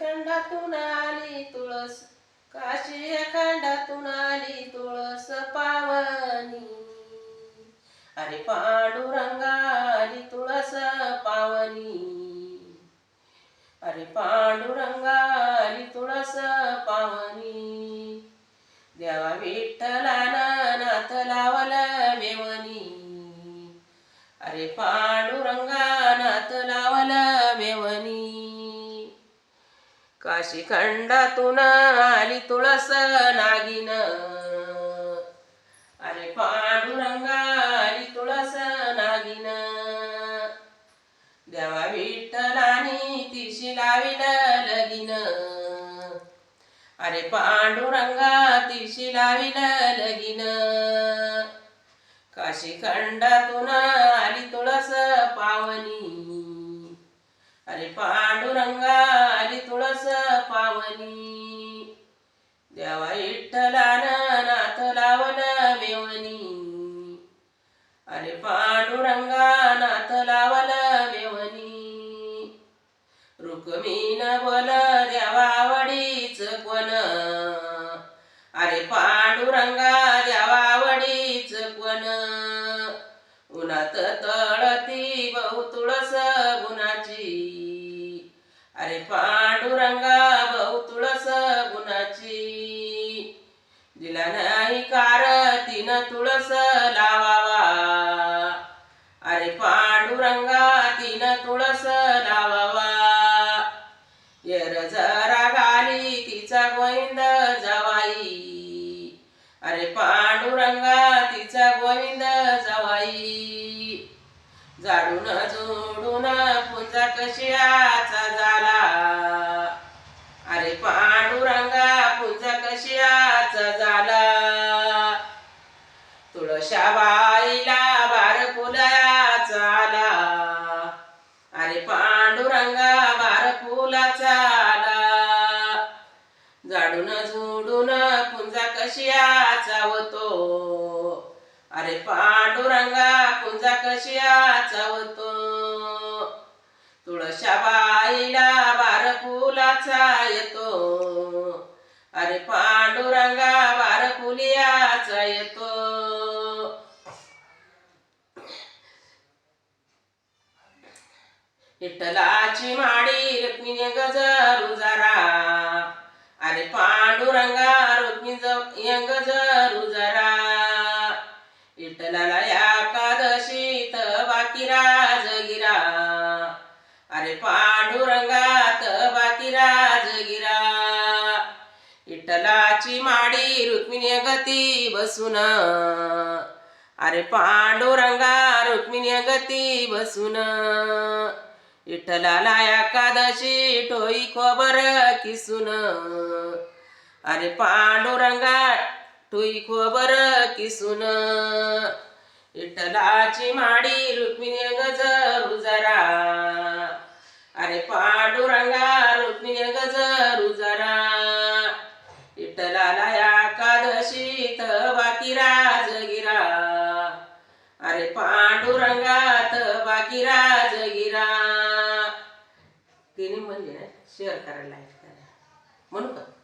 खंडातून आली तुळस. काशी खंडातून आली तुळस पावनी. अरे पांडुरंगा आली तुळस पावनी. अरे पांडुरंगा आली तुळस पावनी. देवा विठ्ठलानं नाथ लावल मेवनी. अरे पांडुरंगा नाथ लावला मेवनी काशी खंडातून आली तुळस नागिन अरे पांडुरंगा आली तुळस नागिन देवा विठ्ठलानी तिशी लाविल लगीन अरे पांडुरंगा तिशी लाविल लगीन काशी खंडातून आली तुळस पावनी अरे पा आली तुळस पावनी. देवा विठ्ठलानं नाथ लावल मेवनी. अरे पांडुरंगा नाथ लावल मेवनी. रुक्मीन बोल देवावडीच कोण? अरे पांडुरंगा देवावडीच कोण? उन्हात तर जर जरा घाली तिचा गोविंद जवाई. अरे पांडुरंगा तिचा गोविंद जवाई. जाडून जोडून पुंजा कशियाचा झाला अरे पांडुरंगा पुंजा कशियाचा झाला तुळशा बाईला बार फुलाचा आला. अरे पांडुरंगा बार फुलाचा कशिया चावतो? अरे पांडुरंगा कुंजा कशिया चावतो? तुळशा बाईला बार फुलाचा येतो. अरे पांडुरंगा बार फुलियाचा येतो. विठ्ठलाची माडी रुक्मिणी गजरू जरा अरे पांडुरंगा रुक्मी जरू. जरा विठ्ठलाला एकादशीत बाकी राजगिरा अरे पांडुरंगात बाकी राजगिरा विठ्ठलाची माडी रुक्मिणी गती बसून. अरे पांडुरंगा रुक्मिणी गती बसून. विठ्ठलाला एकादशी टोई खोबर किसून. अरे पांडुरंगा टोई खोबर किसून. विठ्ठलाची माडी रुक्मिणी गजरू जरा. अरे पांडुरंगा रुक्मिणी गजरू जरा. विठ्ठलाला एकादशी बाकी राजगिरा. अरे पांडुरंगात बाकी राज तिने म्हणले शेअर करायला लाईक करा. म्हणू का?